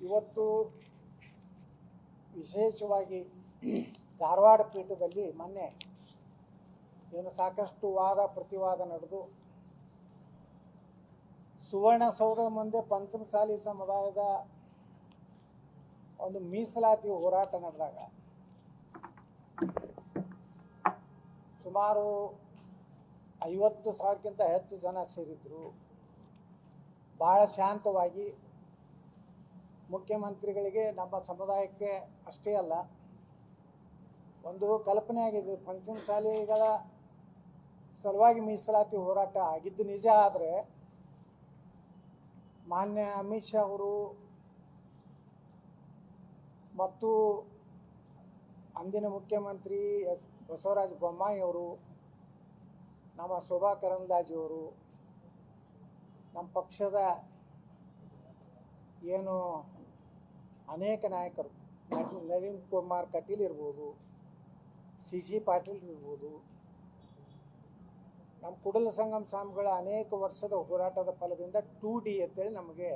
ಇವತ್ತು ವಿಶೇಷವಾಗಿ ಧಾರವಾಡ ಪೀಠದಲ್ಲಿ ಮೊನ್ನೆ ಏನು ಸಾಕಷ್ಟು ವಾದ ಪ್ರತಿವಾದ ನಡೆದು ಸುವರ್ಣಸೌಧ ಮುಂದೆ ಪಂಚಮಸಾಲಿ ಸಮುದಾಯದ ಒಂದು ಮೀಸಲಾತಿ ಹೋರಾಟ ನಡೆದಾಗ ಸುಮಾರು ಐವತ್ತು ಸಾವಿರಕ್ಕಿಂತ ಹೆಚ್ಚು ಜನ ಸೇರಿದ್ರು. ಬಹಳ ಶಾಂತವಾಗಿ ಮುಖ್ಯಮಂತ್ರಿಗಳಿಗೆ ನಮ್ಮ ಸಮುದಾಯಕ್ಕೆ ಅಷ್ಟೇ ಅಲ್ಲ, ಒಂದು ಕಲ್ಪನೆ ಆಗಿದೆ. ಪಂಚಮಸಾಲಿಗಳ ಸಲುವಾಗಿ ಮೀಸಲಾತಿ ಹೋರಾಟ ಆಗಿದ್ದು ನಿಜ ಆದರೆ ಮಾನ್ಯ ಅಮಿತ್ ಶಾ ಅವರು ಮತ್ತು ಅಂದಿನ ಮುಖ್ಯಮಂತ್ರಿ ಎಸ್ ಬಸವರಾಜ ಬೊಮ್ಮಾಯಿ ಅವರು, ನಮ್ಮ ಶೋಭಾ ಕರಂದ್ಲಾಜಿಯವರು ನಮ್ಮ ಪಕ್ಷದ ಏನು ಅನೇಕ ನಾಯಕರು ನಳಿನ್ ಕುಮಾರ್ ಕಟೀಲ್ ಇರ್ಬೋದು ಸಿ ಸಿ ಪಾಟೀಲ್ ಇರ್ಬೋದು, ನಮ್ಮ ಕುಡಲ ಸಂಗಮ ಸ್ವಾಮಿಗಳ ಅನೇಕ ವರ್ಷದ ಹೋರಾಟದ ಫಲದಿಂದ ಟೂ ಡಿ ಅಂತೇಳಿ ನಮಗೆ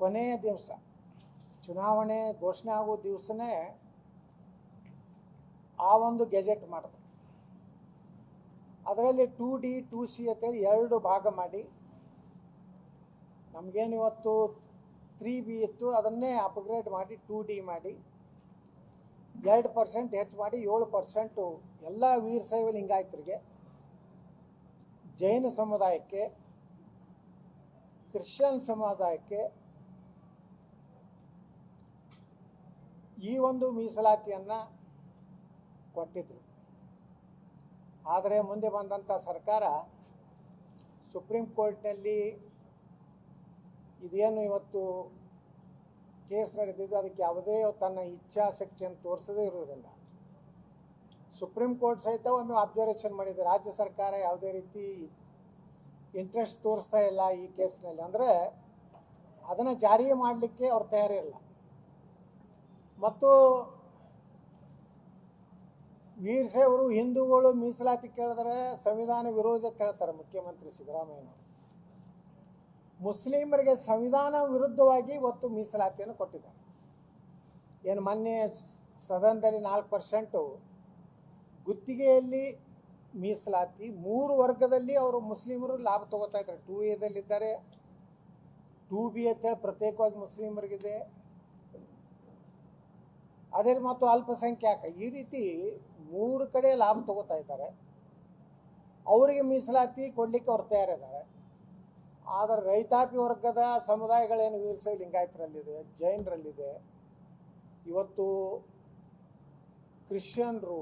ಕೊನೆಯ ದಿವಸ, ಚುನಾವಣೆ ಘೋಷಣೆ ಆಗೋ ದಿವಸನೇ ಆ ಒಂದು ಗೆಜೆಟ್ ಮಾಡಿದ್ರು. ಅದರಲ್ಲಿ ಟೂ ಡಿ, ಟೂ ಸಿ ಅಂತೇಳಿ ಎರಡು ಭಾಗ ಮಾಡಿ ನಮಗೇನು ಇವತ್ತು ತ್ರೀ ಬಿ ಇತ್ತು, ಅದನ್ನೇ ಅಪ್ಗ್ರೇಡ್ ಮಾಡಿ ಟೂ ಡಿ ಮಾಡಿ. ಎರಡು ಪರ್ಸೆಂಟ್ ಹೆಚ್ಚು ಮಾಡಿ ಏಳು ಪರ್ಸೆಂಟು ಎಲ್ಲ ವೀರಶೈವ ಲಿಂಗಾಯತರಿಗೆ ಜೈನ ಸಮುದಾಯಕ್ಕೆ, ಕ್ರಿಶ್ಚಿಯನ್ ಸಮುದಾಯಕ್ಕೆ ಈ ಒಂದು ಮೀಸಲಾತಿಯನ್ನು ಕೊಟ್ಟಿದ್ರು. ಆದರೆ ಮುಂದೆ ಬಂದಂಥ ಸರ್ಕಾರ ಸುಪ್ರೀಂ ಕೋರ್ಟ್ನಲ್ಲಿ ಇದೇನು ಇವತ್ತು ಕೇಸ್ ನಡೆದಿದ್ದು ಅದಕ್ಕೆ ಯಾವುದೇ ತನ್ನ ಇಚ್ಛಾಶಕ್ತಿಯನ್ನು ತೋರಿಸದೇ ಇರೋದ್ರಿಂದ ಸುಪ್ರೀಂ ಕೋರ್ಟ್ ಸಹಿತ ಒಮ್ಮೆ ಅಬ್ಸರ್ವೇಷನ್ ಮಾಡಿದೆ. ರಾಜ್ಯ ಸರ್ಕಾರ ಯಾವುದೇ ರೀತಿ ಇಂಟ್ರೆಸ್ಟ್ ತೋರಿಸ್ತಾ ಇಲ್ಲ ಈ ಕೇಸ್ನಲ್ಲಿ. ಅಂದರೆ ಅದನ್ನು ಜಾರಿ ಮಾಡಲಿಕ್ಕೆ ಅವ್ರು ತಯಾರಿಲ್ಲ ಮತ್ತು ವೀರಶೈವರು ಹಿಂದೂಗಳು ಮೀಸಲಾತಿ ಕೇಳಿದ್ರೆ ಸಂವಿಧಾನ ವಿರೋಧ ಕೇಳ್ತಾರೆ ಮುಖ್ಯಮಂತ್ರಿ ಸಿದ್ದರಾಮಯ್ಯ ಮುಸ್ಲಿಮರಿಗೆ ಸಂವಿಧಾನ ವಿರುದ್ಧವಾಗಿ ಇವತ್ತು ಮೀಸಲಾತಿಯನ್ನು ಕೊಟ್ಟಿದ್ದಾರೆ. ಏನು ಮೊನ್ನೆ ಸದನದಲ್ಲಿ ನಾಲ್ಕು ಪರ್ಸೆಂಟು ಗುತ್ತಿಗೆಯಲ್ಲಿ ಮೀಸಲಾತಿ, ಮೂರು ವರ್ಗದಲ್ಲಿ ಅವರು ಮುಸ್ಲಿಮರು ಲಾಭ ತಗೋತಾ ಇದ್ದಾರೆ. ಟೂ ಎದಲ್ಲಿದ್ದಾರೆ ಟೂ ಬಿ ಅಂತೇಳಿ ಪ್ರತ್ಯೇಕವಾಗಿ ಮುಸ್ಲಿಮರಿಗಿದೆ. ಅದೇ ಮತ್ತು ಅಲ್ಪಸಂಖ್ಯಾತ, ಈ ರೀತಿ ಮೂರು ಕಡೆ ಲಾಭ ತಗೋತಾ ಇದ್ದಾರೆ. ಅವರಿಗೆ ಮೀಸಲಾತಿ ಕೊಡಲಿಕ್ಕೆ ಅವ್ರು ತಯಾರಿದ್ದಾರೆ. ಆದರೆ ರೈತಾಪಿ ವರ್ಗದ ಸಮುದಾಯಗಳೇನು ವೀರಶೈವ ಲಿಂಗಾಯತರಲ್ಲಿದೆ, ಜೈನರಲ್ಲಿದೆ. ಇವತ್ತು ಕ್ರಿಶ್ಚಿಯನ್ರು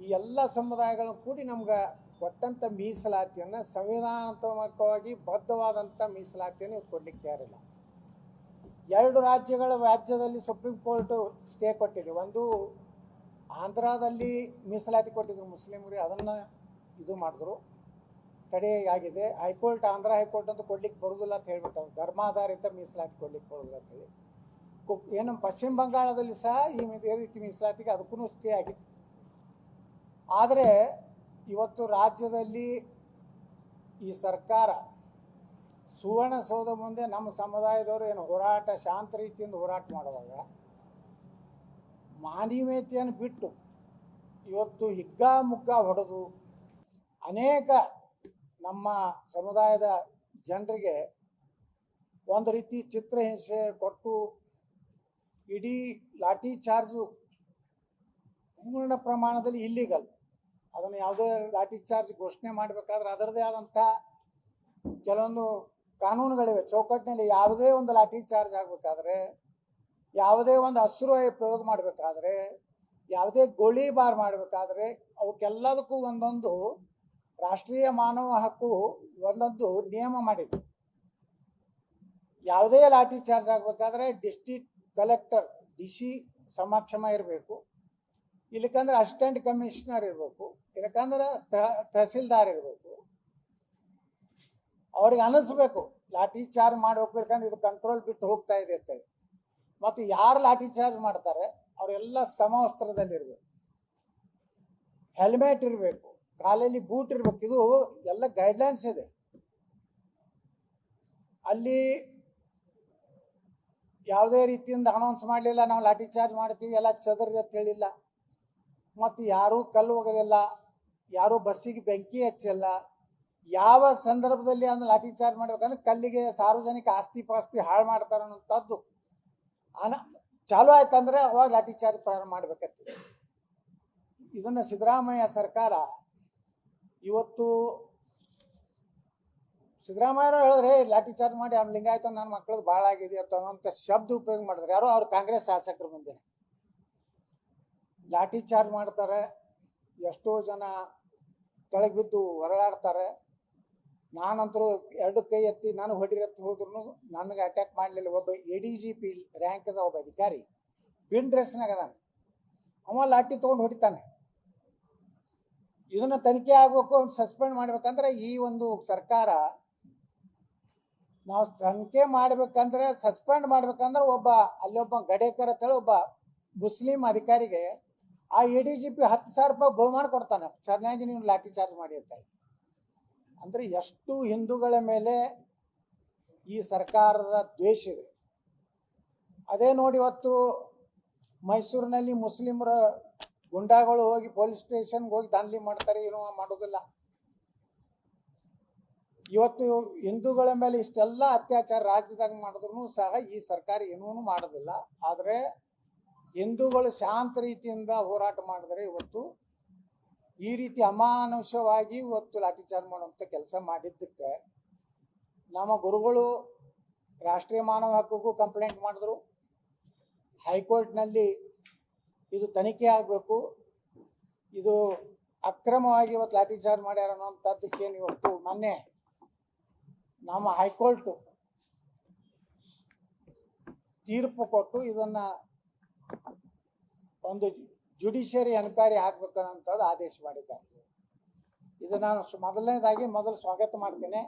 ಈ ಎಲ್ಲ ಸಮುದಾಯಗಳನ್ನು ಕೂಡಿ ನಮ್ಗೆ ಕೊಟ್ಟಂಥ ಮೀಸಲಾತಿಯನ್ನು ಸಂವಿಧಾನಾತ್ಮಕವಾಗಿ ಬದ್ಧವಾದಂಥ ಮೀಸಲಾತಿಯನ್ನು ಇವತ್ತು ಕೊಡ್ಲಿಕ್ಕೆ ತಯಾರಿಲ್ಲ. ಎರಡು ರಾಜ್ಯಗಳ ರಾಜ್ಯದಲ್ಲಿ ಸುಪ್ರೀಂ ಕೋರ್ಟ್ ಸ್ಟೇ ಕೊಟ್ಟಿದೆ. ಒಂದು ಆಂಧ್ರದಲ್ಲಿ ಮೀಸಲಾತಿ ಕೊಟ್ಟಿದ್ರು ಮುಸ್ಲಿಮರಿಗೆ ಅದನ್ನು ಇದು ಮಾಡಿದ್ರು. ತಡೆ ಆಗಿದೆ ಹೈಕೋರ್ಟ್, ಆಂಧ್ರ ಹೈಕೋರ್ಟ್ ಅಂತ ಕೊಡ್ಲಿಕ್ಕೆ ಬರೋದಿಲ್ಲ ಅಂತ ಹೇಳ್ಬಿಟ್ಟು ಧರ್ಮಾಧಾರಿತ ಮೀಸಲಾತಿ ಕೊಡ್ಲಿಕ್ಕೆ ಬರೋದಿಲ್ಲ ಅಂತೇಳಿ ಏನು ಪಶ್ಚಿಮ ಬಂಗಾಳದಲ್ಲಿ ಸಹ ಈ ರೀತಿ ಮೀಸಲಾತಿಗೆ ಅದಕ್ಕೂ ಸ್ಟೇ ಆಗಿದೆ. ಆದರೆ ಇವತ್ತು ರಾಜ್ಯದಲ್ಲಿ ಈ ಸರ್ಕಾರ ಸುವರ್ಣಸೌಧ ಮುಂದೆ ನಮ್ಮ ಸಮುದಾಯದವರು ಏನು ಹೋರಾಟ, ಶಾಂತ ರೀತಿಯಿಂದ ಹೋರಾಟ ಮಾಡುವಾಗ ಮಾನವೀಯತೆಯನ್ನು ಬಿಟ್ಟು ಇವತ್ತು ಹಿಗ್ಗಾ ಮುಗ್ಗ ಹೊಡೆದು ಅನೇಕ ನಮ್ಮ ಸಮುದಾಯದ ಜನರಿಗೆ ಒಂದು ರೀತಿ ಚಿತ್ರಹಿಂಸೆ ಕೊಟ್ಟು ಇಡೀ ಲಾಠಿ ಚಾರ್ಜು ಪೂರ್ಣ ಪ್ರಮಾಣದಲ್ಲಿ ಇಲ್ಲಿಗಲ್ ಅದನ್ನು ಯಾವುದೇ ಲಾಠಿ ಚಾರ್ಜ್ ಘೋಷಣೆ ಮಾಡಬೇಕಾದ್ರೆ ಅದರದೇ ಆದಂಥ ಕೆಲವೊಂದು ಕಾನೂನುಗಳಿವೆ. ಚೌಕಟ್ಟಿನಲ್ಲಿ ಯಾವುದೇ ಒಂದು ಲಾಠಿ ಚಾರ್ಜ್ ಆಗಬೇಕಾದ್ರೆ, ಯಾವುದೇ ಒಂದು ಹಸಿರು ಪ್ರಯೋಗ ಮಾಡಬೇಕಾದ್ರೆ, ಯಾವುದೇ ಗೋಳಿಬಾರ್ ಮಾಡಬೇಕಾದ್ರೆ ಅವಕ್ಕೆಲ್ಲದಕ್ಕೂ ಒಂದೊಂದು ರಾಷ್ಟ್ರೀಯ ಮಾನವ ಹಕ್ಕು ಒಂದೊಂದು ನಿಯಮ ಮಾಡಿದೆ. ಯಾವುದೇ ಲಾಠಿ ಚಾರ್ಜ್ ಆಗಬೇಕಾದ್ರೆ ಡಿಸ್ಟಿಕ್ ಕಲೆಕ್ಟರ್ ಡಿ ಸಿ ಸಮಕ್ಷಮ ಇರಬೇಕು. ಇಲ್ಲಕಂದ್ರೆ ಅಸಿಸ್ಟೆಂಟ್ ಕಮಿಷನರ್ ಇರಬೇಕು. ಇಲ್ಲಕಂದ್ರೆ ತಹಸೀಲ್ದಾರ್ ಇರಬೇಕು. ಅವ್ರಿಗೆ ಅನಿಸ್ಬೇಕು, ಲಾಠಿ ಚಾರ್ಜ್ ಮಾಡ್ಬೇಕಂದ್ರೆ ಇದು ಕಂಟ್ರೋಲ್ ಬಿಟ್ಟು ಹೋಗ್ತಾ ಇದೆ ಅಂತೇಳಿ. ಮತ್ತು ಯಾರು ಲಾಠಿ ಚಾರ್ಜ್ ಮಾಡ್ತಾರೆ, ಅವರೆಲ್ಲ ಸಮವಸ್ತ್ರದಲ್ಲಿ ಇರಬೇಕು ಹೆಲ್ಮೆಟ್ ಇರಬೇಕು. ಕಾಲಲ್ಲಿ ಬೂಟ್ ಇರ್ಬೇಕು. ಇದು ಎಲ್ಲ ಗೈಡ್ಲೈನ್ಸ್ ಇದೆ. ಅಲ್ಲಿ ಯಾವುದೇ ರೀತಿಯಿಂದ ಅನೌನ್ಸ್ ಮಾಡಲಿಲ್ಲ, ನಾವು ಲಾಠಿ ಚಾರ್ಜ್ ಮಾಡ್ತೀವಿ, ಎಲ್ಲ ಚದರಿ ಅಂತ ಹೇಳಿಲ್ಲ. ಮತ್ತು ಯಾರೂ ಕಲ್ಲು ಹೋಗೋದಿಲ್ಲ ಯಾರೂ ಬಸ್ಸಿಗೆ ಬೆಂಕಿ ಹಚ್ಚಲ್ಲ. ಯಾವ ಸಂದರ್ಭದಲ್ಲಿ ಅದನ್ನು ಲಾಠಿ ಚಾರ್ಜ್ ಮಾಡ್ಬೇಕಂದ್ರೆ ಕಲ್ಲಿಗೆ ಸಾರ್ವಜನಿಕ ಆಸ್ತಿ ಪಾಸ್ತಿ ಹಾಳು ಮಾಡ್ತಾರೆ ಅನ್ನೋಂಥದ್ದು ಅನ ಚಾಲು ಆಯ್ತಂದ್ರೆ ಅವಾಗ ಲಾಠಿ ಚಾರ್ಜ್ ಪ್ರಾರಂಭ ಮಾಡ್ಬೇಕಂತ. ಇದನ್ನು ಸಿದ್ದರಾಮಯ್ಯ ಸರ್ಕಾರ ಇವತ್ತು ಸಿದ್ದರಾಮಯ್ಯ ಹೇಳಿದ್ರೆ "ಏ, ಲಾಠಿ ಚಾರ್ಜ್ ಮಾಡಿ ಅವ್ನು ಲಿಂಗಾಯತ ನನ್ನ ಮಕ್ಕಳದ್ದು ಭಾಳ ಆಗಿದೆ ಅಂತ ಅನ್ನೋಂಥ ಶಬ್ದ ಉಪಯೋಗ ಮಾಡಿದ್ರೆ. ಯಾರೋ ಅವ್ರು ಕಾಂಗ್ರೆಸ್ ಶಾಸಕರು ಮುಂದೆ. ಲಾಠಿ ಚಾರ್ಜ್ ಮಾಡ್ತಾರೆ ಎಷ್ಟೋ ಜನ ಕೆಳಗೆ ಬಿದ್ದು ಹೊರಳಾಡ್ತಾರೆ ನಾನಂತರೂ ಎರಡು ಕೈ ಎತ್ತಿ ನಾನು ಹೊಡಿರತ್ತಿ ಹೋದ್ರು ನನಗೆ ಅಟ್ಯಾಕ್ ಮಾಡಲಿಲ್ಲ. ಒಬ್ಬ ಎ ಡಿ ಜಿ ಪಿ ರ್ಯಾಂಕ್ದ ಒಬ್ಬ ಅಧಿಕಾರಿ ಬಿನ್ ಡ್ರೆಸ್ನಾಗ ಅದಾನೆ. ಅವ ಲಾಠಿ ತೊಗೊಂಡು ಹೊಡಿತಾನೆ. ಇದನ್ನ ತನಿಖೆ ಆಗ್ಬೇಕು ಸಸ್ಪೆಂಡ್ ಮಾಡ್ಬೇಕಂದ್ರೆ ಈ ಒಂದು ಸರ್ಕಾರ ನಾವು ತನಿಖೆ ಮಾಡ್ಬೇಕಂದ್ರೆ ಸಸ್ಪೆಂಡ್ ಮಾಡ್ಬೇಕಂದ್ರೆ ಒಬ್ಬ, ಅಲ್ಲೊಬ್ಬ ಗಡೇಕರ್ ಅಂತೇಳಿ ಒಬ್ಬ ಮುಸ್ಲಿಂ ಅಧಿಕಾರಿಗೆ ಆ ಎ ಡಿ ಜಿ ಪಿ ಹತ್ತು ಸಾವಿರ ರೂಪಾಯಿ ಬಹುಮಾನ ಕೊಡ್ತಾನೆ ಚೆನ್ನಾಗಿ ನೀವು ಲಾಠಿ ಚಾರ್ಜ್ ಮಾಡಿ ಅಂತೇಳಿ ಅಂದ್ರೆ ಎಷ್ಟು ಹಿಂದೂಗಳ ಮೇಲೆ ಈ ಸರ್ಕಾರದ ದ್ವೇಷ ಇದೆ. ಅದೇ ನೋಡಿ ಇವತ್ತು ಮೈಸೂರಿನಲ್ಲಿ ಮುಸ್ಲಿಮರ ಗುಂಡಾಗಳು ಹೋಗಿ ಪೊಲೀಸ್ ಸ್ಟೇಷನ್ಗೆ ಹೋಗಿ ದಾನ್ಲಿ ಮಾಡ್ತಾರೆ, ಏನೋ ಮಾಡೋದಿಲ್ಲ. ಇವತ್ತು ಹಿಂದೂಗಳ ಮೇಲೆ ಇಷ್ಟೆಲ್ಲ ಅತ್ಯಾಚಾರ ರಾಜ್ಯದಾಗ ಮಾಡಿದ್ರು ಸಹ ಈ ಸರ್ಕಾರ ಏನೂ ಮಾಡೋದಿಲ್ಲ. ಆದರೆ ಹಿಂದೂಗಳು ಶಾಂತ ರೀತಿಯಿಂದ ಹೋರಾಟ ಮಾಡಿದ್ರೆ ಇವತ್ತು ಈ ರೀತಿ ಅಮಾನುಷವಾಗಿ ಇವತ್ತು ಲಾಠಿಚಾರ್ಜ್ ಮಾಡುವಂಥ ಕೆಲಸ ಮಾಡಿದ್ದಕ್ಕೆ ನಮ್ಮ ಗುರುಗಳು ರಾಷ್ಟ್ರೀಯ ಮಾನವ ಹಕ್ಕುಗೂ ಕಂಪ್ಲೇಂಟ್ ಮಾಡಿದ್ರು. ಹೈಕೋರ್ಟ್ನಲ್ಲಿ ಇದು ತನಿಖೆ ಆಗಬೇಕು. ಇದು ಅಕ್ರಮವಾಗಿ ಇವತ್ತು ಲಾಠಿಚಾರ್ಜ್ ಮಾಡ್ಯಾರ ಅನ್ನೋಂಥದ್ದಕ್ಕೇನು ಇವತ್ತು ಮೊನ್ನೆ ನಮ್ಮ ಹೈಕೋರ್ಟು ತೀರ್ಪು ಕೊಟ್ಟು ಇದನ್ನು ಒಂದು ಜುಡಿಷಿಯರಿ ಎನ್ಕ್ವೈರಿ ಹಾಕ್ಬೇಕನ್ನೋಂಥದ್ದು ಆದೇಶ ಮಾಡಿದ್ದಾರೆ. ಇದು ನಾನು ಮೊದಲನೇದಾಗಿ ಮೊದಲು ಸ್ವಾಗತ ಮಾಡ್ತೇನೆ.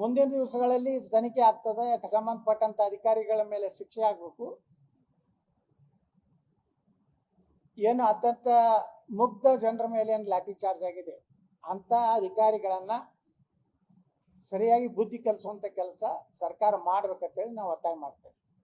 ಮುಂದಿನ ದಿವಸಗಳಲ್ಲಿ ಇದು ತನಿಖೆ ಆಗ್ತದೆ ಸಂಬಂಧಪಟ್ಟಂಥ ಅಧಿಕಾರಿಗಳ ಮೇಲೆ ಶಿಕ್ಷೆ ಆಗಬೇಕು. ಏನು ಅತ್ಯಂತ ಮುಗ್ಧ ಜನರ ಮೇಲೆ ಏನು ಲಾಠಿ ಚಾರ್ಜ್ ಆಗಿದೆ? ಅಂತ ಅಧಿಕಾರಿಗಳನ್ನ ಸರಿಯಾಗಿ ಬುದ್ಧಿ ಕಲಿಸುವಂತ ಕೆಲಸ ಸರ್ಕಾರ ಮಾಡ್ಬೇಕಂತೇಳಿ ನಾವು ಒತ್ತಾಯ ಮಾಡ್ತೇವೆ.